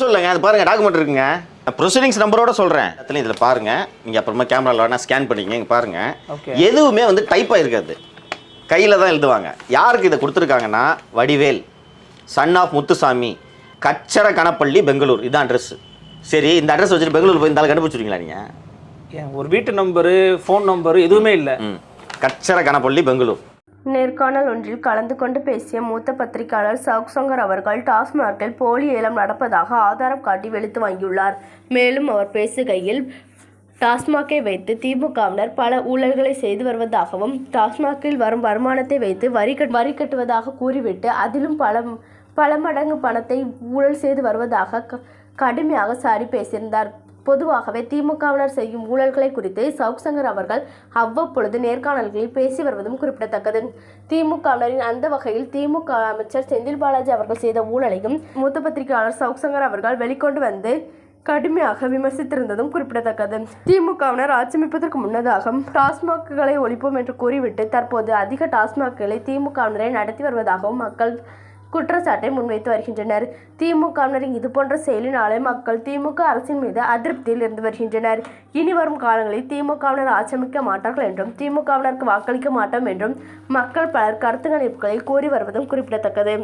சொல்லுங்க அது பாருங்க டாக்குமெண்ட் இருக்குங்க. ப்ரொசீடிங்ஸ் நம்பரோட சொல்றேன். அதுல இதுல பாருங்க. நீங்க அப்புறமா கேமரால வேணா ஸ்கேன் பண்ணிங்க இங்க பாருங்க. எதுவுமே வந்து டைப் ஆயிருக்காது. கையில தான் எழுதுவாங்க. யாருக்கு இதை கொடுத்துருக்காங்கன்னா வடிவேல் சன் ஆஃப் முத்துசாமி கச்சர கணப்பள்ளி பெங்களூர். இதான் அட்ரஸ் சரி இந்த அட்ரஸ் வச்சுட்டு பெங்களூர் போய் இந்த ஆளை கண்டுபிடிச்சிருவீங்களா நீங்க? ஒரு வீட்டு நம்பரு ஃபோன் நம்பரு எதுவுமே இல்லை. கச்சர கணப்பள்ளி பெங்களூர். நேர்காணல் ஒன்றில் கலந்து கொண்டு பேசிய மூத்த பத்திரிகையாளர் சவுக் சங்கர் அவர்கள் டாஸ்மாகில் போலி ஏலம் நடப்பதாக ஆதாரம் காட்டி வெளுத்து வாங்கியுள்ளார். மேலும் அவர் பேசுகையில் டாஸ்மாகை வைத்து திமுகவினர் பல ஊழல்களை செய்து வருவதாகவும் டாஸ்மாகில் வரும் வருமானத்தை வைத்து வரி கட் வரி கட்டுவதாக கூறிவிட்டு அதிலும் பல பல மடங்கு பணத்தை ஊழல் செய்து வருவதாக க- கடுமையாக சாரி பேசியிருந்தார். பொதுவாகவே திமுகவினர் செய்யும் ஊழல்களை குறித்து சவுக்சங்கர் அவர்கள் அவ்வப்பொழுது நேர்காணல்களில் பேசி வருவதும் குறிப்பிடத்தக்கது. திமுகவினரின் அந்த வகையில் திமுக அமைச்சர் செந்தில் பாலாஜி அவர்கள் செய்த ஊழலையும் மூத்த பத்திரிகையாளர் சவுக்சங்கர் அவர்கள் வெளிக்கொண்டு வந்து கடுமையாக விமர்சித்திருந்ததும் குறிப்பிடத்தக்கது. திமுகவினர் ஆட்சியமைப்பதற்கு முன்னதாக டாஸ்மாக்குகளை ஒழிப்போம் என்று கூறிவிட்டு தற்போது அதிக டாஸ்மாக்குகளை திமுகவினரை நடத்தி வருவதாகவும் மக்கள் குற்றச்சாட்டை முன்வைத்து வருகின்றனர். திமுகவினரின் இதுபோன்ற செயலினாலே மக்கள் திமுக அரசின் மீது அதிருப்தியில் இருந்து வருகின்றனர். இனி வரும் காலங்களில் திமுகவினர் ஆச்சமிக்க மாட்டார்கள் என்றும் திமுகவினருக்கு வாக்களிக்க மாட்டோம் என்றும் மக்கள் பலர் கருத்து கணிப்புகளில் கூறி வருவதும் குறிப்பிடத்தக்கது.